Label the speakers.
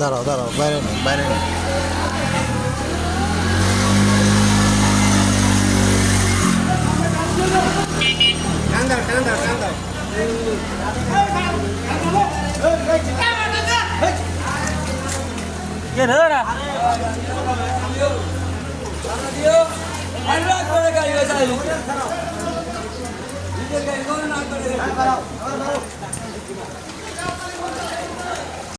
Speaker 1: দাঁড়াও দাঁড়াও বাইরে নেই বাইরে নেই
Speaker 2: গাড়ি